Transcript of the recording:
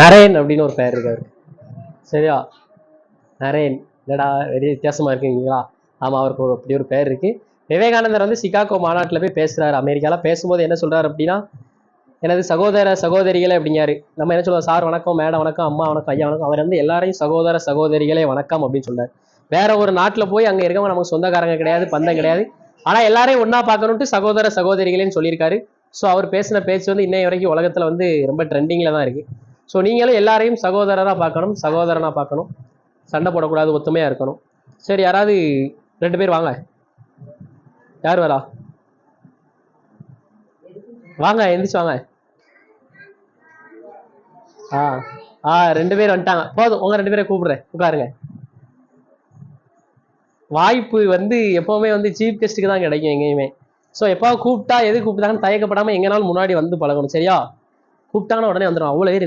நரேன் அப்படின்னு ஒரு பேர் இருக்காரு. சரியா? நரேன். என்னடா வெரி வித்தியாசமா இருக்குங்களா? ஆமா அவருக்கு ஒரு அப்படி ஒரு பேர் இருக்கு. விவேகானந்தர் வந்து சிகாகோ மாநாட்டில் போய் பேசுறாரு. அமெரிக்கால பேசும்போது என்ன சொல்றாரு அப்படின்னா எனது சகோதர சகோதரிகளே அப்படிங்காரு நம்ம என்ன சொல்லுவோம்? சார் வணக்கம். மேடம் வணக்கம். அம்மா வணக்கம். ஐயா வணக்கம். அவர் வந்து எல்லாரையும் சகோதர சகோதரிகளே வணக்கம் அப்படின்னு சொன்னார் வேற ஒரு நாட்டில் போய் அங்கே இருக்கவங்க நமக்கு சொந்தக்காரங்க கிடையாது பந்தம் கிடையாது. ஆனால் எல்லாரையும் ஒன்றா பார்க்கணுன்ட்டு சகோதர சகோதரிகளேன்னு சொல்லியிருக்காரு. ஸோ அவர் பேசின பேச்சு வந்து இன்னைய வரைக்கும் உலகத்தில் வந்து ரொம்ப ட்ரெண்டிங்கில் தான் இருக்குது ஸோ நீங்களும் எல்லாரையும் சகோதரராக பார்க்கணும் சகோதரனாக பார்க்கணும். சண்டை போடக்கூடாது ஒத்துமையாக இருக்கணும். சரி யாராவது ரெண்டு பேர் வாங்க. யார் வரா? வாங்க எந்திரிச்சு வாங்க. ஆ ஆ ரெண்டு பேர் வந்துட்டாங்க. போதும் உங்கள் ரெண்டு பேரை கூப்பிடுறேன். உட்காருங்க. வாய்ப்பு வந்து எப்போவுமே வந்து சீஃப் கெஸ்ட்டுக்கு தான் கிடைக்கும் எங்கேயுமே. ஸோ எப்போ கூப்பிட்டா எது கூப்பிட்டாங்கன்னு தயக்கப்படாமல் எங்கேனாலும் முன்னாடி வந்து பழகணும். சரியா? கூப்பிட்டாங்கன்னா உடனே வந்துடும் அவ்வளோ பேர்